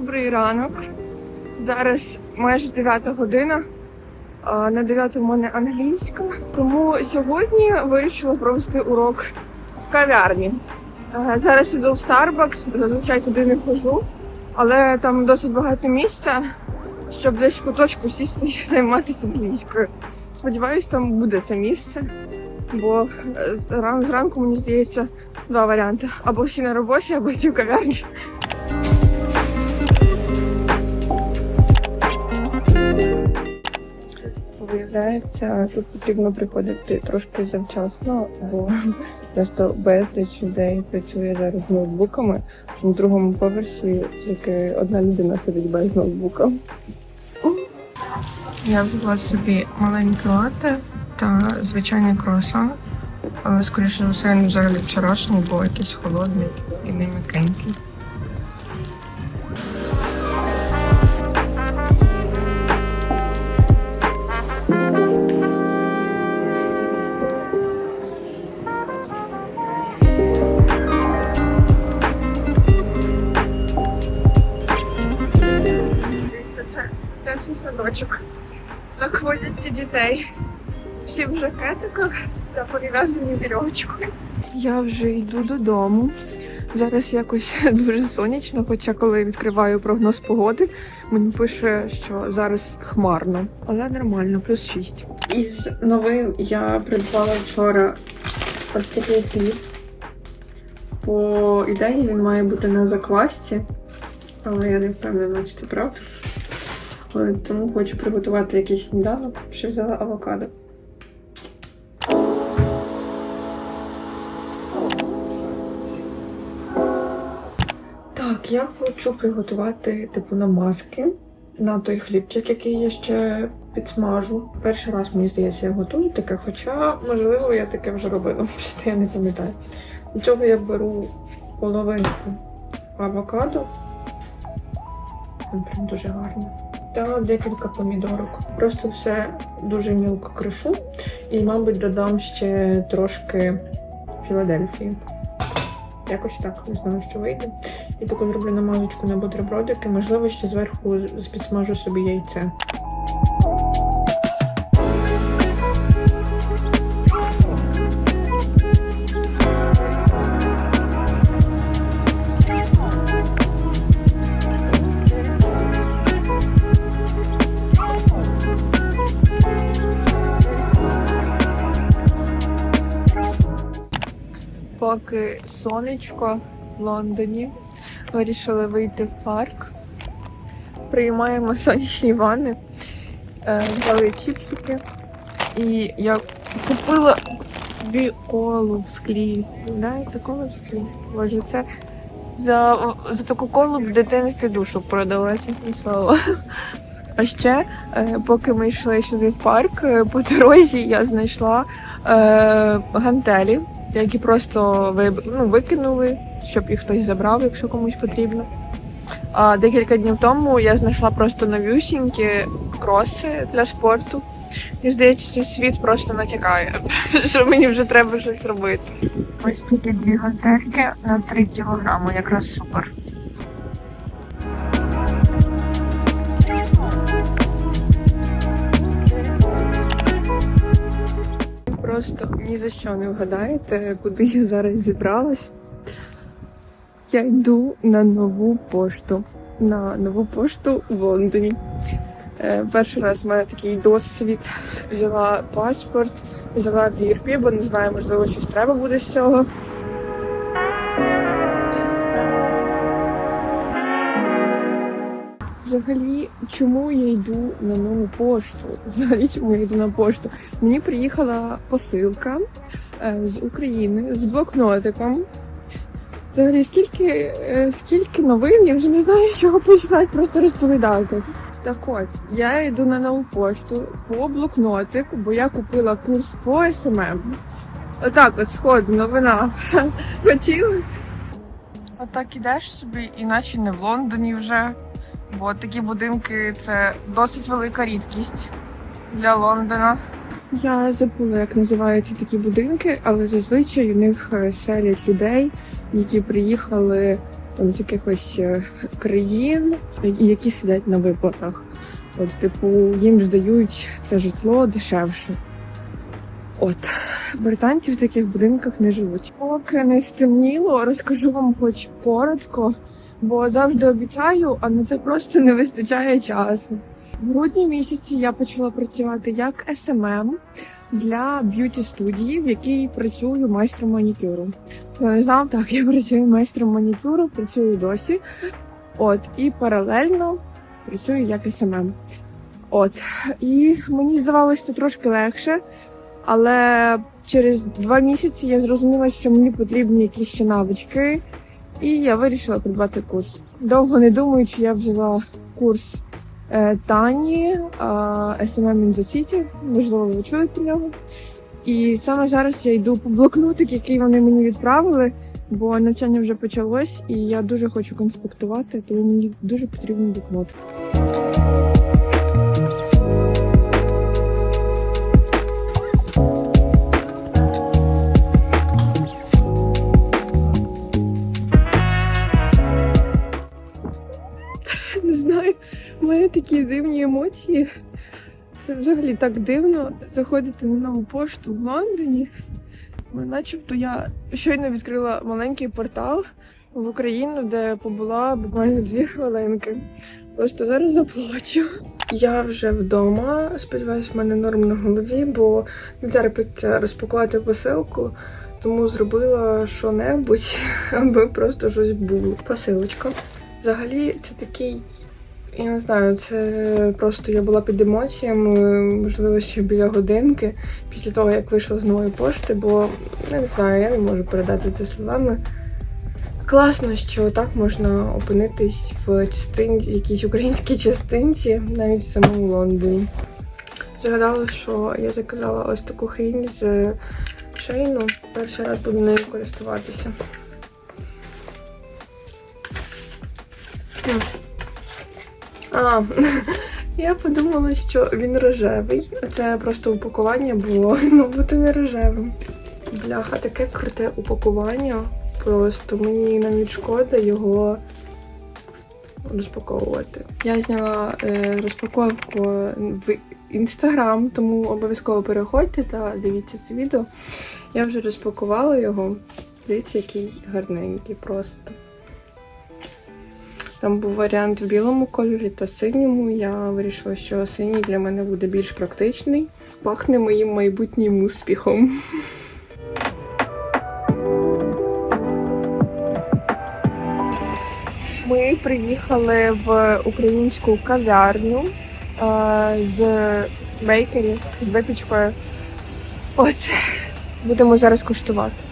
Добрий ранок. Зараз майже 9 година. На 9 у мене англійська. Тому сьогодні вирішила провести урок в кав'ярні. Е, Зараз іду в Starbucks, зазвичай туди не хожу, але там досить багато місця, щоб десь в куточку сісти і займатися англійською. Сподіваюсь, там буде це місце, бо е, зранку мені здається два варіанти: або всі на роботі, або всі в кав'ярні. Виявляється, тут потрібно приходити трошки завчасно, бо просто безліч людей працює зараз з ноутбуками. На другому поверсі тільки одна людина сидить без ноутбука. Я взяла собі маленьке латте та звичайний круасан, але скоріше за все він взагалі вчорашній, бо якийсь холодний і не м'якенький. Це перший садочок. Так водять дітей. Всі в жакетиках та перев'язані вірьовочкою. Я вже йду додому. Зараз якось дуже сонячно, хоча коли відкриваю прогноз погоди, мені пише, що зараз хмарно, але нормально, плюс 6. Із новин я придбала вчора ось такий хліб. По ідеї він має бути на заквасці, але я не впевнена, чи це правда. Тому хочу приготувати якийсь сніданок, ще взяла авокадо. Так, я хочу приготувати типу намазки на той хлібчик, який я ще підсмажу. Перший раз, мені здається, я готую таке, хоча, можливо, я таке вже робила, просто я не пам'ятаю. Для цього я беру половинку авокадо. Він прям дуже гарно. Та декілька помідорок. Просто все дуже мілко кришу. І, мабуть, додам ще трошки Філадельфії. Якось так, не знаю, що вийде. І таку зроблю намазочку на бутербродики. Можливо, ще зверху підсмажу собі яйце. Поки сонечко в Лондоні, вирішили вийти в парк. Приймаємо сонячні ванни, е, взяли чіпсики. І я купила собі колу в склі. Знаєте, колу в склі. Боже, це за, за таку колу в дитинстві душу продала, чесне слово. А ще, е, поки ми йшли сюди в парк, е, по дорозі я знайшла е, гантелі, які просто виб... ну, викинули, щоб їх хтось забрав, якщо комусь потрібно. А декілька днів тому я знайшла просто новюсінькі кроси для спорту. І здається, світ просто натякає, що мені вже треба щось робити. Ось такі дві гантельки на 3 кілограми, якраз супер. Просто ні за що не вгадаєте, куди я зараз зібралась. Я йду на нову пошту. На нову пошту в Лондоні. Е, перший раз в мене такий досвід. Взяла паспорт, взяла бірпі, бо не знаю, можливо, щось треба буде з цього. Взагалі, чому я йду на нову пошту? Взагалі, чому я йду на пошту? Мені приїхала посилка е, з України з блокнотиком. Взагалі, скільки, е, скільки новин, я вже не знаю, з чого починати просто розповідати. Так от, я йду на нову пошту по блокнотик, бо я купила курс по СММ. Отак, от сходу, новина. Хотіли. Отак ідеш собі, іначе не в Лондоні вже. Бо такі будинки це досить велика рідкість для Лондона. Я забула, як називаються такі будинки, але зазвичай у них е, селять людей, які приїхали там з якихось е, країн, які сидять на виплатах. От, типу, їм здають це житло дешевше. От, британці в таких будинках не живуть. Поки не стемніло, розкажу вам хоч коротко, бо завжди обіцяю, а на це просто не вистачає часу. В грудні місяці я почала працювати як SMM для б'юті студії, в якій працюю майстром манікюру. Хто не знав, так я працюю майстром манікюру, працюю досі. От і паралельно працюю як SMM. От і мені здавалося це трошки легше, але через два місяці я зрозуміла, що мені потрібні якісь ще навички, і я вирішила придбати курс. Довго не думаючи, я взяла курс е, Тані SMM in the City, можливо, ви чули про нього. І саме зараз я йду по блокнотик, який вони мені відправили, бо навчання вже почалось, і я дуже хочу конспектувати, тому мені дуже потрібен блокнот. Такі дивні емоції. Це взагалі так дивно заходити на нову пошту в Лондоні. Начебто я щойно відкрила маленький портал в Україну, де побула буквально дві хвилинки. Просто зараз заплачу. Я вже вдома. Сподіваюсь, в мене норм на голові, бо не терпиться розпакувати посилку, тому зробила що-небудь, аби просто щось було. Посилочка. Взагалі, це такий. Я не знаю, це просто я була під емоціями, можливо, ще біля годинки після того, як вийшла з нової пошти, бо я не знаю, я не можу передати це словами. Класно, що так можна опинитись в частинці, якійсь українській частинці, навіть в самому Лондоні. Згадала, що я заказала ось таку хрінь з шейну. Перший раз буду нею користуватися. А, я подумала, що він рожевий. а Це просто упакування було, ну бути не рожевим. Бляха, таке круте упакування. Просто мені навіть шкода його розпаковувати. Я зняла е, розпаковку в інстаграм, тому обов'язково переходьте та дивіться це відео. Я вже розпакувала його. Дивіться, який гарненький просто. Там був варіант в білому кольорі та синьому. Я вирішила, що синій для мене буде більш практичний. Пахне моїм майбутнім успіхом. Ми приїхали в українську кав'ярню е, з бейкері, з випічкою. От, будемо зараз куштувати.